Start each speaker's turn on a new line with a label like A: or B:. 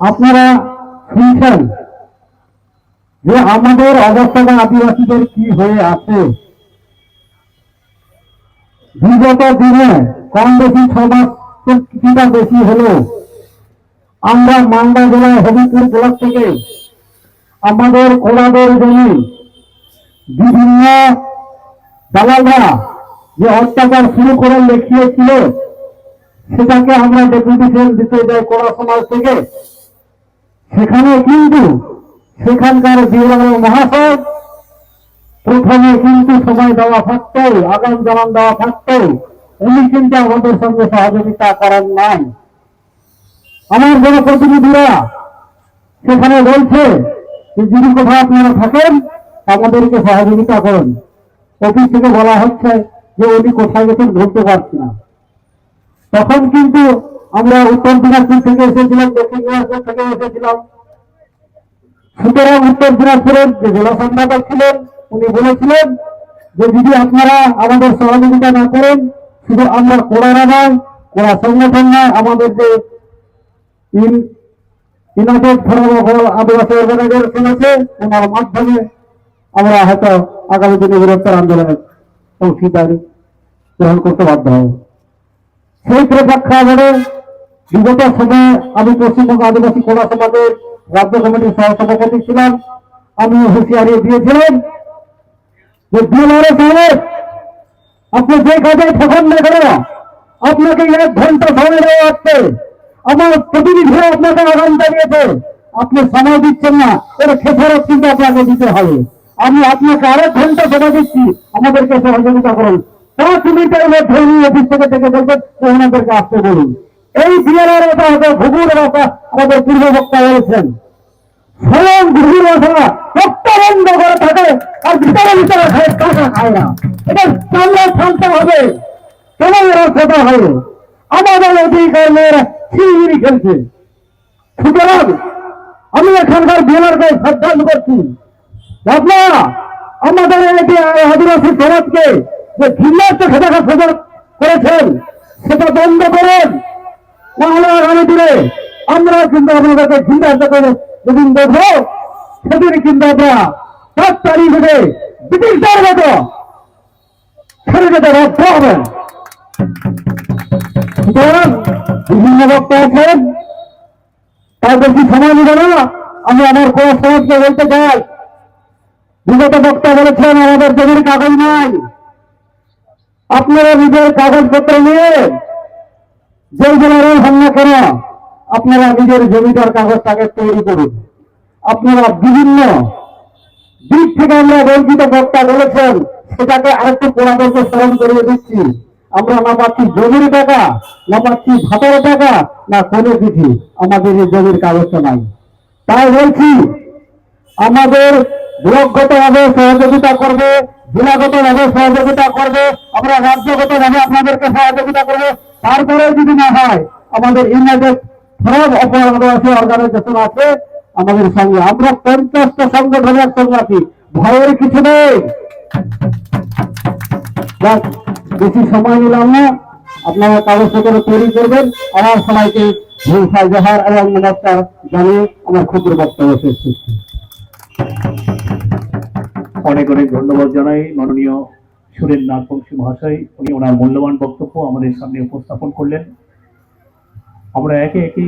A: আপনারা শুনছেন যে আমাদের অবস্থাটা আদিবাসীদের কি হয়ে আছে? বিগত দিনে কম বেশি সমাজ কিছুটা বেশি হলো। আমরা মালদা জেলায় হবিপুর ব্লক থেকে আমাদের কোলাদের জমি বিভিন্ন দালালরা যে অত্যাচার শুরু করে লেখিয়েছিল, সেটাকে আমরা ডেপুটেশন দিতে যাই কোলা সমাজ থেকে। সেখানে কিন্তু সেখানকার বিএলও মহাশয় প্রথমে কিন্তু সময় দেওয়া থাকতেও আগাম জানান দেওয়া থাকতেও উনি কিন্তু আমাদের সঙ্গে সহযোগিতা করেন নাই। আমার জনপ্রতিনিধিরা সেখানে বলছে যে যদি কোথাও আপনারা থাকেন, আমাদেরকে সহযোগিতা করুন। অফিস থেকে বলা হচ্ছে যে উনি কোথায় গেছেন ধরতে পারছি না। তখন কিন্তু আমরা উত্তর দিনাজপুর থেকে এসেছিলাম, দক্ষিণ দিনাজপুর থেকে এসেছিলাম। সুতরাং উত্তর দিনাজপুরের যে জেলা সম্পাদক ছিলেন, উনি বলেছিলেন যে যদি আপনারা আমাদের সহযোগিতা না করেন, শুধু আমরা কোড়ারা নয় কোড়া সংগঠন নয় আমাদের যে ইউনাইটেড ফোরাম আদিবাসী অর্গানাইজেশন আছে, ওনার মাধ্যমে আমরা হয়তো আগামী দিনে বৃহত্তর আন্দোলনে অংশীদারি গ্রহণ করতে বাধ্য হব। সেই প্রেক্ষাপটে বিগত সময়ে আমি পশ্চিমবঙ্গ আদিবাসী কোলা সমাজের রাজ্য কমিটির সহ সভাপতি ছিলাম। আমি হুঁশিয়ারি দিয়েছিলাম যে বিএলআরএ সাহেব, আপনি যে কাজে ঠকান না কেন, আপনাকে এক ঘণ্টা সময় দেওয়া হচ্ছে। আমার প্রতিনিধিরা আপনাকে আগাম জানিয়েছে, আপনি সময় দিচ্ছেন না, এর খেসারত কিন্তু আপনাকে দিতে হবে। আমি আপনাকে আরেক ঘণ্টা সময় দিচ্ছি, আমাদেরকে সহযোগিতা করুন। পাঁচ মিনিটের মধ্যে উনি অফিস থেকে থেকে বলবেন, ওনাদেরকে আসতে বলুন। এই বিয়ারের এটা ঘুঘুর ভাষা আমাদের পূর্ব বক্তা বলেছেন। স্বয়ং ভাষা বক্তা বন্ধ করে থাকে আর ভিতরে ভিতরে খায় টাকা খায় না। এটা চামড়া শান্ত হবে। কেন এরা কথা হবে আমাদের অধিকার মেয়েরা ছিড়ি খেলছে। সুতরাং আমি এখানকার বিয়ারকে শ্রদ্ধাঞ্জ করছি। আপনারা আমাদের আদিবাসী সমাজকে যে ঘৃণার চোখে দেখা করেছেন, সেটা বন্ধ করেন। আমরা কিন্তু আপনাদেরকে চোখে যেদিন সেদিন কিন্তু সাত তারিখ থেকে ব্রিটিশদের মতো সুতরাং বিভিন্ন আছেন তার বেশি সময় না? আমি আমার কোন বলতে চাই। বিগত বক্তা বলেছেন, আমাদের জমির কাগজ নাই। আপনারা নিজের কাগজপত্র নিয়ে যে জেলারই হন কেন আপনারা নিজের জমিটার কাগজটাকে তৈরি করুন। আপনারা বিভিন্ন দিক থেকে আমরা বঞ্চিত বক্তা বলেছেন, সেটাকে আরেকটু পোড়াদেরকে স্মরণ করিয়ে দিচ্ছি। আমরা না পাচ্ছি জমির টাকা, না পাচ্ছি ভাতার টাকা, না কোনো কিছু। আমাদের এই জমির কাগজটা নাই। তাই বলছি, আমাদের ব্লকগত ভাবে সহযোগিতা করবে, জেলাগত ভাবে সহযোগিতা করবে, আমরা রাজ্যগত ভাবে আপনাদেরকে সহযোগিতা করবে। তারপরে যদি না হয়, আমাদের ইউনাইটেড ফোরাম আদিবাসী অর্গানাইজেশন আছে, আমাদের সঙ্গে আমরা পঞ্চাশটা সংগঠনের সঙ্গে আছি। ভয়ের কিছু নেই। বেশি সময় নিলাম না। আপনারা কাগজপত্র তৈরি করবেন। আমার সবাইকে ভূষা জহার এবং নমস্কার জানিয়ে আমার ক্ষুদ্র বক্তব্য শেষ
B: অনেক অনেক ধন্যবাদ জানাই। মাননীয় সুরেন নাগবংশী মহাশয় উনি ওনার মূল্যবান বক্তব্য আমাদের সামনে উপস্থাপন করলেন। আমরা একে একে